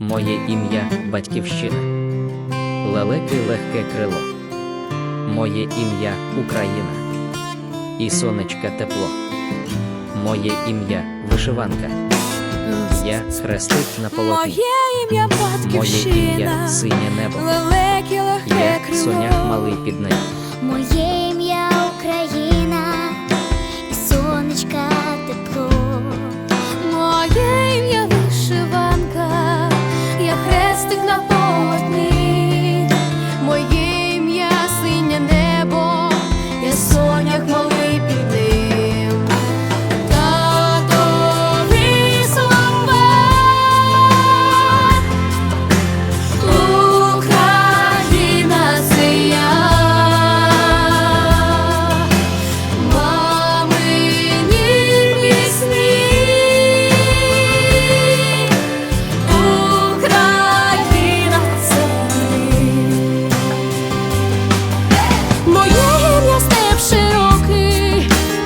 Моє ім'я Батьківщина. Лелеки легке крило. Моє ім'я Україна. І сонечка тепло. Моє ім'я вишиванка. Я хрестик на полотні. Моє ім'я Моє ім'я синє небо. лелеки легке Я крило. малий під нею. Моє